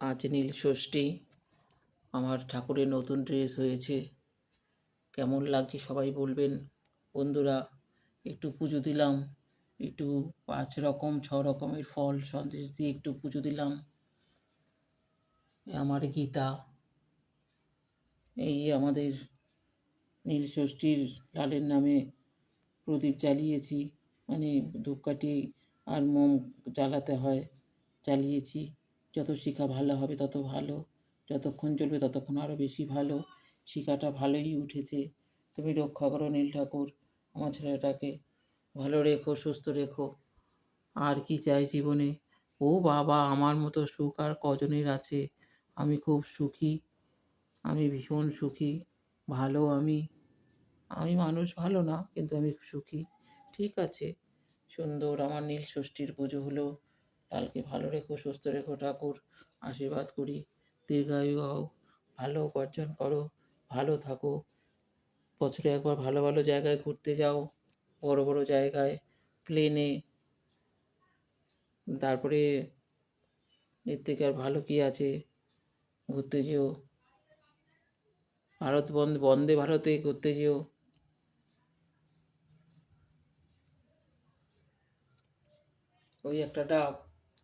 আজ নীল ষষ্ঠী। আমার ঠাকুরের নতুন ড্রেস হয়েছে। কেমন লাগছে সবাই বলবেন। বন্ধুরা, একটু পুজো দিলাম। একটু পাঁচ রকম, ছ রকমের ফল, সন্দেশ দিয়ে একটু পুজো দিলাম। আমার গীতা। এই আমাদের নীল ষষ্ঠীর লালের নামে প্রদীপ জ্বালিয়েছি। মানে ধূপকাঠি আর মোম জ্বালাতে হয়। জ্বালিয়েছি। যত শিখা ভালো হবে তত ভালো, যতক্ষণ চলবে ততক্ষণ আরও বেশি ভালো। শিখাটা ভালোই উঠেছে। তুমি রক্ষা করো নীল ঠাকুর, আমার ছেলেটাকে। ভালো রেখো, সুস্থ রেখো। আর কি চাই জীবনে? ও বাবা, আমার মতো সুখ আর কজনের আছে? আমি খুব সুখী, আমি ভীষণ সুখী। ভালো আমি আমি মানুষ ভালো না, কিন্তু আমি সুখী। ঠিক আছে। সুন্দর, আমার নীল ষষ্ঠীর পুজো হলো। লালকে ভালো রেখো, সুস্থ রেখো ঠাকুর, আশীর্বাদ করি। দীর্ঘায়ু হও, ভালো উপার্জন করো, ভালো থাকো। বছরে একবার ভালো ভালো জায়গায় ঘুরতে যাও, বড় বড় জায়গায় প্লেনে তারপরে এর থেকে আর ভালো কী আছে? ঘুরতে যেও। ভারত বন্দে বন্দে ভারতে ঘুরতে যেও। ওই একটা ডাব।